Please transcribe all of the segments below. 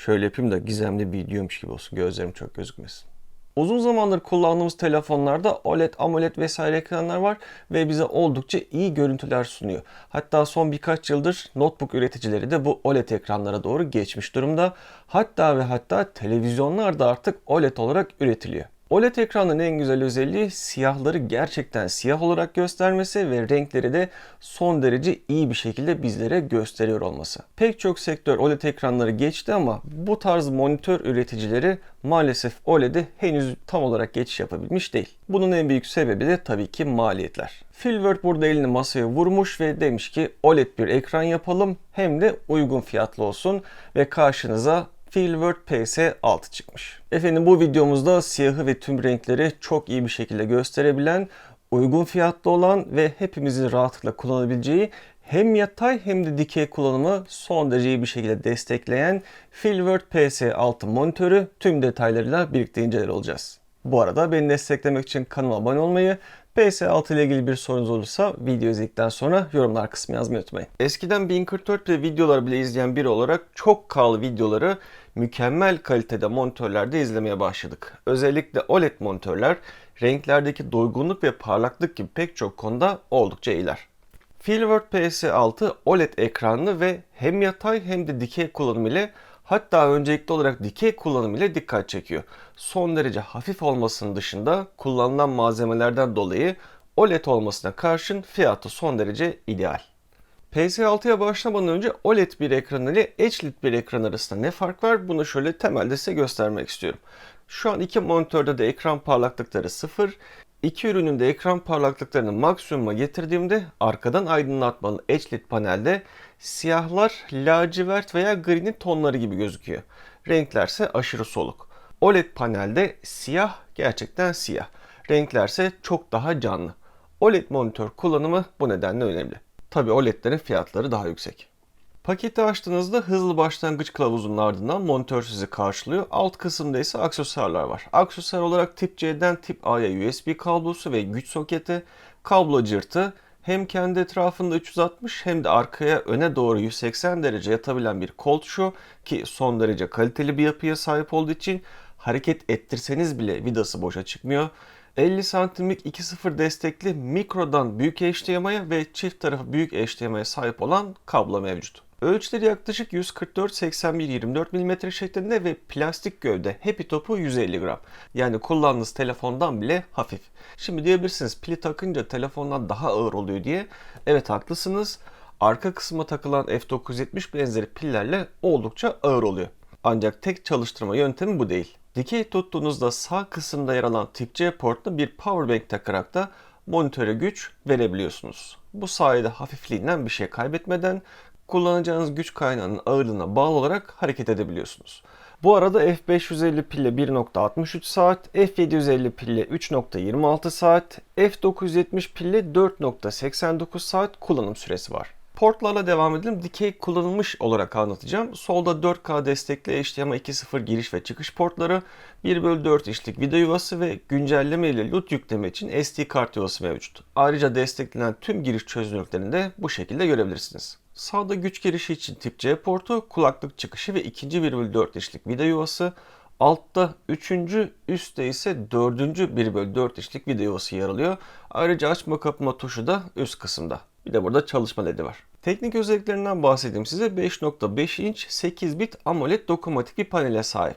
Şöyle yapayım da gizemli bir videoymuş gibi olsun. Gözlerim çok gözükmesin. Uzun zamandır kullandığımız telefonlarda OLED, AMOLED vesaire ekranlar var ve bize oldukça iyi görüntüler sunuyor. Hatta son birkaç yıldır notebook üreticileri de bu OLED ekranlara doğru geçmiş durumda. Hatta ve hatta televizyonlar da artık OLED olarak üretiliyor. OLED ekranın en güzel özelliği siyahları gerçekten siyah olarak göstermesi ve renkleri de son derece iyi bir şekilde bizlere gösteriyor olması. Pek çok sektör OLED ekranları geçti ama bu tarz monitör üreticileri maalesef OLED'e henüz tam olarak geçiş yapabilmiş değil. Bunun en büyük sebebi de tabii ki maliyetler. Philword burada elini masaya vurmuş ve demiş ki OLED bir ekran yapalım hem de uygun fiyatlı olsun ve karşınıza Feelworld PS6 çıkmış. Efendim bu videomuzda siyahı ve tüm renkleri çok iyi bir şekilde gösterebilen, uygun fiyatlı olan ve hepimizin rahatlıkla kullanabileceği hem yatay hem de dikey kullanımı son derece iyi bir şekilde destekleyen Feelworld PS6 monitörü tüm detaylarıyla birlikte inceler olacağız. Bu arada beni desteklemek için kanala abone olmayı, PS6 ile ilgili bir sorunuz olursa video izledikten sonra yorumlar kısmına yazmayı unutmayın. Eskiden 1044p videolar bile izleyen biri olarak çok kal videoları mükemmel kalitede monitörlerde izlemeye başladık. Özellikle OLED monitörler renklerdeki doygunluk ve parlaklık gibi pek çok konuda oldukça iyiler. Feelworld PS6 OLED ekranlı ve hem yatay hem de dikey kullanım ile hatta öncelikli olarak dikey kullanım ile dikkat çekiyor. Son derece hafif olmasının dışında kullanılan malzemelerden dolayı OLED olmasına karşın fiyatı son derece ideal. PS6'ya başlamadan önce OLED bir ekran ile HLED bir ekran arasında ne fark var bunu şöyle temelde size göstermek istiyorum. Şu an iki monitörde de ekran parlaklıkları sıfır. İki ürünün de ekran parlaklıklarını maksimuma getirdiğimde arkadan aydınlatmalı HLED panelde siyahlar lacivert veya gri'nin tonları gibi gözüküyor. Renklerse aşırı soluk. OLED panelde siyah gerçekten siyah. Renklerse çok daha canlı. OLED monitör kullanımı bu nedenle önemli. Tabi OLED'lerin fiyatları daha yüksek. Paketi açtığınızda hızlı başlangıç kılavuzunun ardından monitör sizi karşılıyor. Alt kısımda ise aksesuarlar var. Aksesuar olarak tip C'den tip A'ya USB kablosu ve güç soketi, kablo cırtı, hem kendi etrafında 360 hem de arkaya öne doğru 180 derece yatabilen bir kol şu ki son derece kaliteli bir yapıya sahip olduğu için hareket ettirseniz bile vidası boşa çıkmıyor. 50 santimlik 2.0 destekli mikrodan büyük HDMI'ye ve çift tarafı büyük HDMI'ye sahip olan kablo mevcut. Ölçüleri yaklaşık 144-81-24 mm şeklinde ve plastik gövde hepi topu 150 gram. Yani kullandığınız telefondan bile hafif. Şimdi diyebilirsiniz pili takınca telefondan daha ağır oluyor diye. Evet haklısınız. Arka kısma takılan F970 benzeri pillerle oldukça ağır oluyor. Ancak tek çalıştırma yöntemi bu değil. Dikey tuttuğunuzda sağ kısımda yer alan tip C portuna bir powerbank takarak da monitöre güç verebiliyorsunuz. Bu sayede hafifliğinden bir şey kaybetmeden kullanacağınız güç kaynağının ağırlığına bağlı olarak hareket edebiliyorsunuz. Bu arada F550 pille 1.63 saat, F750 pille 3.26 saat, F970 pille 4.89 saat kullanım süresi var. Portlarla devam edelim. Dikey kullanılmış olarak anlatacağım. Solda 4K destekli HDMI 2.0 giriş ve çıkış portları, 1 bölü 4 inçlik video yuvası ve güncelleme ile LUT yükleme için SD kart yuvası mevcut. Ayrıca desteklenen tüm giriş çözünürlüklerini de bu şekilde görebilirsiniz. Sağda güç girişi için tip C portu, kulaklık çıkışı ve ikinci 1 bölü 4 inçlik video yuvası, Altta 3. üstte ise 4. 1 bölü 4 inçlik video yuvası yer alıyor. Ayrıca açma kapama tuşu da üst kısımda. Bir de burada çalışma ledi var. Teknik özelliklerinden bahsedeyim size. 5.5 inç 8 bit AMOLED dokunmatik bir panele sahip.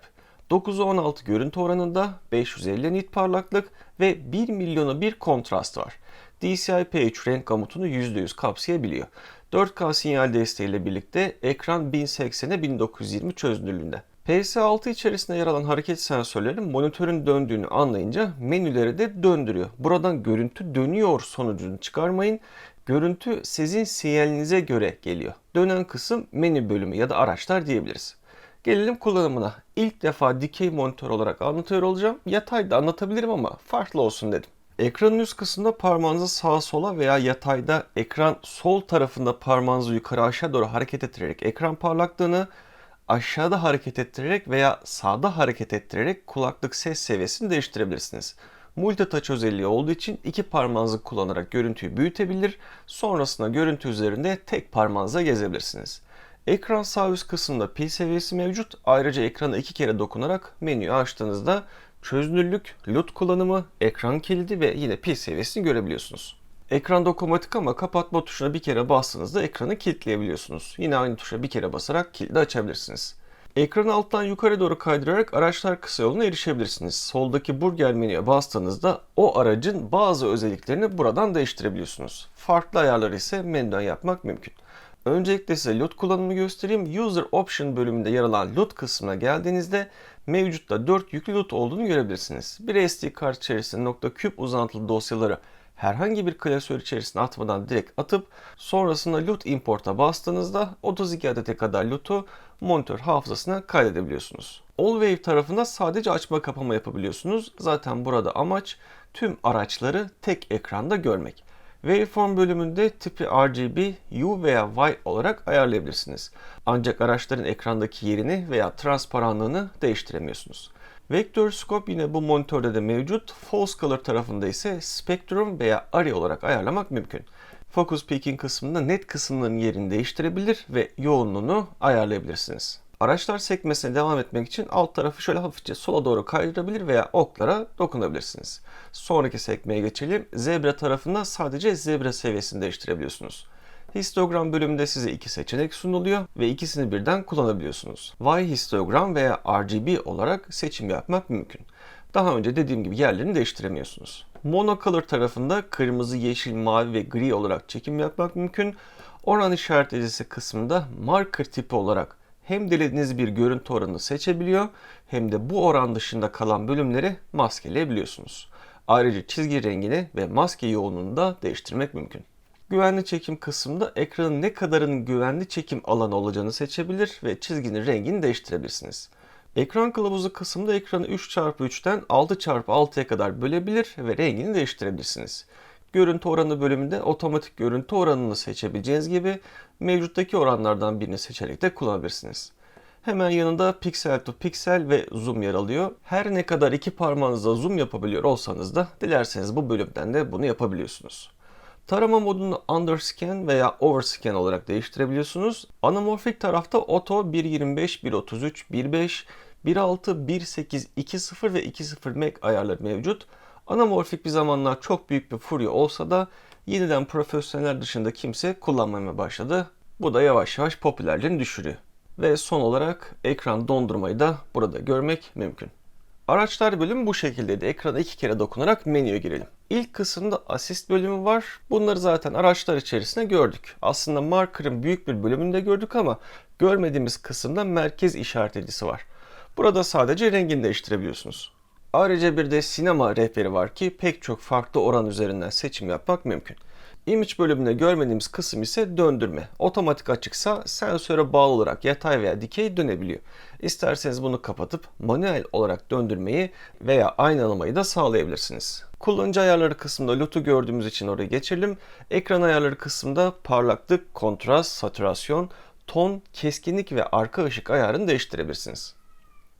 9'a 16 görüntü oranında 550 nit parlaklık ve 1 milyona bir kontrast var. DCI-P3 renk gamutunu %100 kapsayabiliyor. 4K sinyal desteğiyle birlikte ekran 1080'e 1920 çözünürlüğünde. PS6 içerisinde yer alan hareket sensörleri monitörün döndüğünü anlayınca menüleri de döndürüyor. Buradan görüntü dönüyor sonucunu çıkarmayın. Görüntü sizin sinyalinize göre geliyor. Dönen kısım menü bölümü ya da araçlar diyebiliriz. Gelelim kullanımına. İlk defa dikey monitör olarak anlatıyor olacağım. Yatayda anlatabilirim ama farklı olsun dedim. Ekranın üst kısmında parmağınızı sağa sola veya yatayda ekran sol tarafında parmağınızı yukarı aşağı doğru hareket ettirerek ekran parlaklığını, aşağıda hareket ettirerek veya sağda hareket ettirerek kulaklık ses seviyesini değiştirebilirsiniz. Multi touch özelliği olduğu için iki parmağınızı kullanarak görüntüyü büyütebilir, sonrasında görüntü üzerinde tek parmağınıza gezebilirsiniz. Ekran sağ üst kısmında pil seviyesi mevcut. Ayrıca ekrana iki kere dokunarak menüyü açtığınızda çözünürlük, LUT kullanımı, ekran kilidi ve yine pil seviyesini görebiliyorsunuz. Ekran dokunmatik ama kapatma tuşuna bir kere bastığınızda ekranı kilitleyebiliyorsunuz. Yine aynı tuşa bir kere basarak kilidi açabilirsiniz. Ekranı alttan yukarı doğru kaydırarak araçlar kısa yoluna erişebilirsiniz. Soldaki burger menüye bastığınızda o aracın bazı özelliklerini buradan değiştirebiliyorsunuz. Farklı ayarları ise menüden yapmak mümkün. Öncelikle size LUT kullanımı göstereyim. User Option bölümünde yer alan LUT kısmına geldiğinizde mevcutta 4 yüklü LUT olduğunu görebilirsiniz. Bir SD kart içerisinde .cube uzantılı dosyaları herhangi bir klasör içerisine atmadan direkt atıp sonrasında LUT import'a bastığınızda 32 adete kadar LUT'u monitör hafızasına kaydedebiliyorsunuz. AllWave tarafında sadece açma kapama yapabiliyorsunuz. Zaten burada amaç tüm araçları tek ekranda görmek. Waveform bölümünde tipi RGB, U veya Y olarak ayarlayabilirsiniz. Ancak araçların ekrandaki yerini veya transparanlığını değiştiremiyorsunuz. Vektör Scope yine bu monitörde de mevcut. False Color tarafında ise Spectrum veya Array olarak ayarlamak mümkün. Focus Peaking kısmında net kısımların yerini değiştirebilir ve yoğunluğunu ayarlayabilirsiniz. Araçlar sekmesine devam etmek için alt tarafı şöyle hafifçe sola doğru kaydırabilir veya oklara dokunabilirsiniz. Sonraki sekmeye geçelim. Zebra tarafında sadece zebra seviyesini değiştirebiliyorsunuz. Histogram bölümünde size iki seçenek sunuluyor ve ikisini birden kullanabiliyorsunuz. Y histogram veya RGB olarak seçim yapmak mümkün. Daha önce dediğim gibi yerlerini değiştiremiyorsunuz. Monocolor tarafında kırmızı, yeşil, mavi ve gri olarak çekim yapmak mümkün. Oran işaretleyicisi kısmında marker tipi olarak hem dilediğiniz bir görüntü oranını seçebiliyor hem de bu oran dışında kalan bölümleri maskeleyebiliyorsunuz. Ayrıca çizgi rengini ve maske yoğunluğunu da değiştirmek mümkün. Güvenli çekim kısmında ekranın ne kadarın güvenli çekim alanı olacağını seçebilir ve çizginin rengini değiştirebilirsiniz. Ekran kılavuzu kısmında ekranı 3x3'ten 6x6'ya kadar bölebilir ve rengini değiştirebilirsiniz. Görüntü oranı bölümünde otomatik görüntü oranını seçebileceğiniz gibi mevcuttaki oranlardan birini seçerek de kullanabilirsiniz. Hemen yanında piksel to piksel ve zoom yer alıyor. Her ne kadar iki parmağınızla zoom yapabiliyor olsanız da dilerseniz bu bölümden de bunu yapabiliyorsunuz. Tarama modunu underscan veya overscan olarak değiştirebiliyorsunuz. Anamorfik tarafta auto 1.25, 1.33, 1.5, 1.6, 1.8, 2.0 ve 2.0 Mac ayarları mevcut. Anamorfik bir zamanlar çok büyük bir furya olsa da yeniden profesyoneller dışında kimse kullanmaya başladı. Bu da yavaş yavaş popülerliğini düşürüyor. Ve son olarak ekran dondurmayı da burada görmek mümkün. Araçlar bölümü bu şekildeydi. Ekrana iki kere dokunarak menüye girelim. İlk kısımda asist bölümü var. Bunları zaten araçlar içerisinde gördük. Aslında marker'ın büyük bir bölümünde gördük ama görmediğimiz kısımda merkez işaretleyicisi var. Burada sadece rengini değiştirebiliyorsunuz. Ayrıca bir de sinema rehberi var ki pek çok farklı oran üzerinden seçim yapmak mümkün. Image bölümünde görmediğimiz kısım ise döndürme. Otomatik açıksa sensöre bağlı olarak yatay veya dikey dönebiliyor. İsterseniz bunu kapatıp manuel olarak döndürmeyi veya aynalamayı da sağlayabilirsiniz. Kullanıcı ayarları kısmında LUT'u gördüğümüz için oraya geçelim. Ekran ayarları kısmında parlaklık, kontrast, saturasyon, ton, keskinlik ve arka ışık ayarını değiştirebilirsiniz.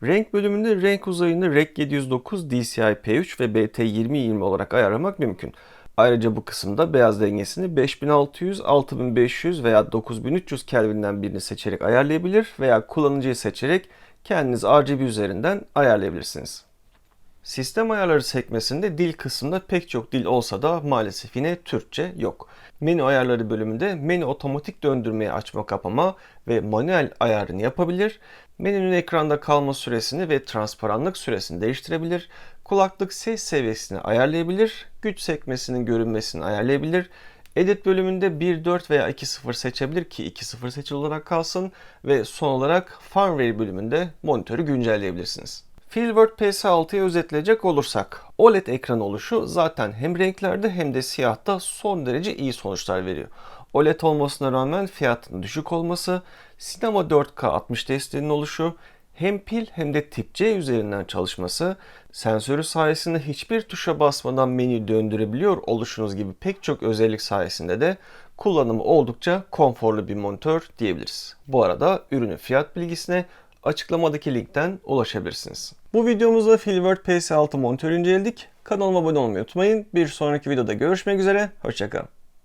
Renk bölümünde renk uzayını REC 709, DCI P3 ve BT 2020 olarak ayarlamak mümkün. Ayrıca bu kısımda beyaz dengesini 5600, 6500 veya 9300 Kelvin'den birini seçerek ayarlayabilir veya kullanıcıyı seçerek kendiniz RGB üzerinden ayarlayabilirsiniz. Sistem ayarları sekmesinde dil kısmında pek çok dil olsa da maalesef yine Türkçe yok. Menü ayarları bölümünde menü otomatik döndürmeyi açma kapama ve manuel ayarını yapabilir. Menünün ekranda kalma süresini ve transparanlık süresini değiştirebilir. Kulaklık ses seviyesini ayarlayabilir. Güç sekmesinin görünmesini ayarlayabilir. Edit bölümünde 1.4 veya 2.0 seçebilir ki 2.0 seçili olarak kalsın. Ve son olarak firmware bölümünde monitörü güncelleyebilirsiniz. Filword PS6'ya özetleyecek olursak OLED ekran oluşu zaten hem renklerde hem de siyahta son derece iyi sonuçlar veriyor. OLED olmasına rağmen fiyatının düşük olması, Sinema 4K 60 desteğinin oluşu, hem pil hem de tip C üzerinden çalışması, sensörü sayesinde hiçbir tuşa basmadan menü döndürebiliyor oluşunuz gibi pek çok özellik sayesinde de kullanımı oldukça konforlu bir monitör diyebiliriz. Bu arada ürünün fiyat bilgisine açıklamadaki linkten ulaşabilirsiniz. Bu videomuzda Filbert PS6 monitörü inceledik. Kanalıma abone olmayı unutmayın. Bir sonraki videoda görüşmek üzere. Hoşçakalın.